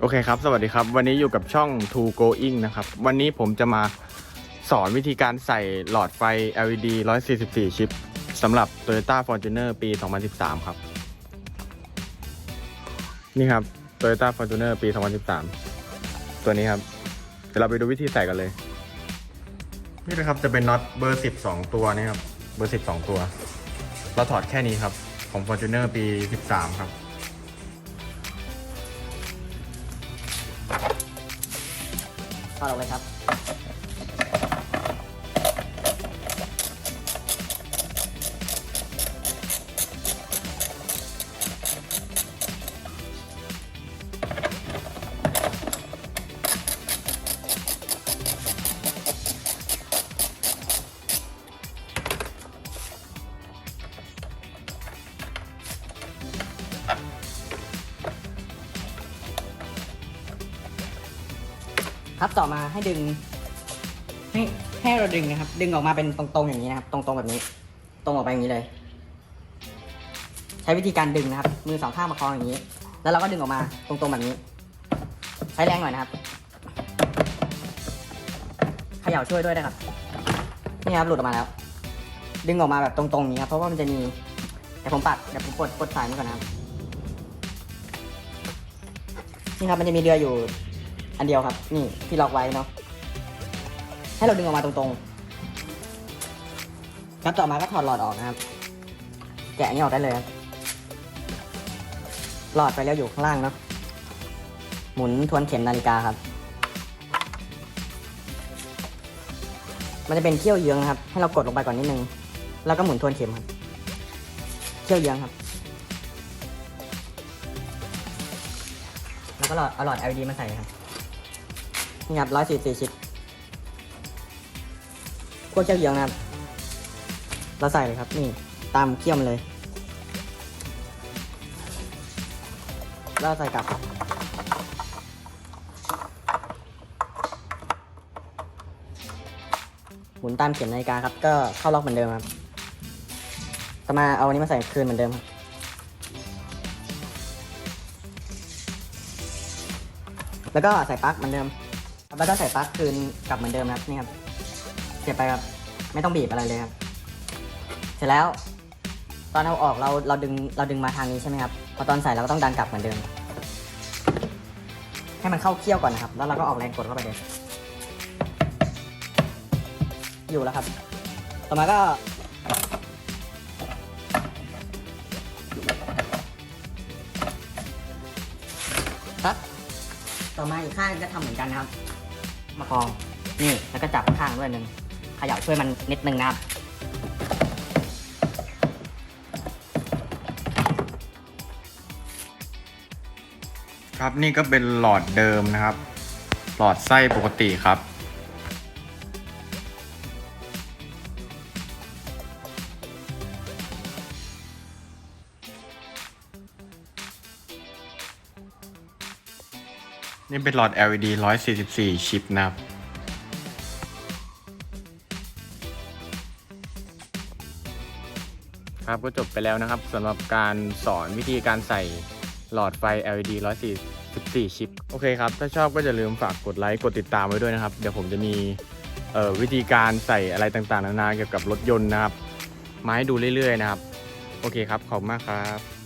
โอเคครับ สวัสดีครับ วันนี้อยู่กับช่อง To Going นะครับ วันนี้ผมจะมาสอนวิธีการใส่หลอดไฟ LED 144 ชิปสำหรับ Toyota Fortuner ปี 2013 ครับ นี่ครับ Toyota Fortuner ปี 2013 ตัวนี้ครับ เดี๋ยวเราไปดูวิธีใส่กันเลย นี่นะครับจะเป็นน็อตเบอร์ 12 ตัวนะครับ เบอร์ 12 ตัว เราถอดแค่นี้ครับ ของ Fortuner ปี 13 ครับ ถอดออกเลยครับ ครับต่อมาให้ดึง ให้ให้เราดึงนะครับ ดึงออกมาเป็นตรงๆอย่างนี้นะครับ ตรงๆแบบนี้ ตรงออกไปอย่างนี้เลย ใช้วิธีการดึงนะครับ มือสองข้างประคองอย่างนี้ แล้วเราก็ดึงออกมาตรงๆแบบนี้ ใช้แรงหน่อยนะครับเขย่าช่วยด้วยนะครับนี่ครับหลุดออกมาแล้ว ดึงออกมาแบบตรงๆนี้ครับเพราะว่ามันจะมีเดี๋ยวผมปัดเดี๋ยวผมกดกดสายนี้ก่อนนะครับนี่ครับมันจะมีเรืออยู่ อันเดียวครับ นี่ที่ล็อกไว้เนาะให้เราดึงออกมาตรงๆครับต่อมาก็ถอดหลอดออกนะครับ แกะนี้ออกได้เลยหลอดไปแล้วอยู่ข้างล่างเนาะหมุนทวนเข็มนาฬิกาครับ มันจะเป็นเขี้ยวเยื้องครับ ให้เรากดลงไปก่อนนิดนึง แล้วก็หมุนทวนเข็มครับเขี้ยวเยื้องครับ แล้วก็หลอดเอาหลอด LED มาใส่ครับ นี่ครับร้อยสี่สี่ชิปพวกเขี้ยวเยืองนะครับ เราใส่เลยครับนี่ตามเขี้ยมเลยแล้วใส่กลับ หมุนตามเข็มนาฬิกาครับ ก็เข้าล็อกเหมือนเดิมครับต่อมาเอาอันนี้มาใส่คืนเหมือนเดิมครับแล้วก็ใส่ปลั๊กเหมือนเดิม แล้วก็ใส่ปลั๊กคืนกลับเหมือนเดิมครับนี่ครับเสียบไปครับ ไม่ต้องบีบอะไรเลยครับ เสร็จแล้ว ตอนเอาออกเราเราดึงเราดึงมาทางนี้ใช่ไหมครับพอตอนใส่เราก็ต้องดันกลับเหมือนเดิม ให้มันเข้าเคี่ยวก่อนนะครับ แล้วเราก็ออกแรงกดเข้าไปเลยอยู่แล้วครับ ต่อมาก็ครับ ต่อมาอีกข้างก็ทำเหมือนกันนะครับ มาคองนี่แล้วก็จับข้างด้วยหนึ่งเขย่าช่วยมันนิดนึงนะครับครับนี่ก็เป็นหลอดเดิมนะครับ หลอดไส้ปกติครับ นี่เป็นหลอด LED 144 ชิปนะครับ ครับก็จบไปแล้วนะครับสำหรับการสอนวิธีการใส่หลอดไฟ LED 144 ชิป โอเคครับ ถ้าชอบก็อย่าลืมฝากกดไลค์กดติดตามไว้ด้วยนะครับ เดี๋ยวผมจะมีวิธีการใส่อะไรต่างๆ นานาเกี่ยวกับรถยนต์นะครับ มาให้ดูเรื่อยๆ นะครับ โอเคครับ ขอบคุณมากครับ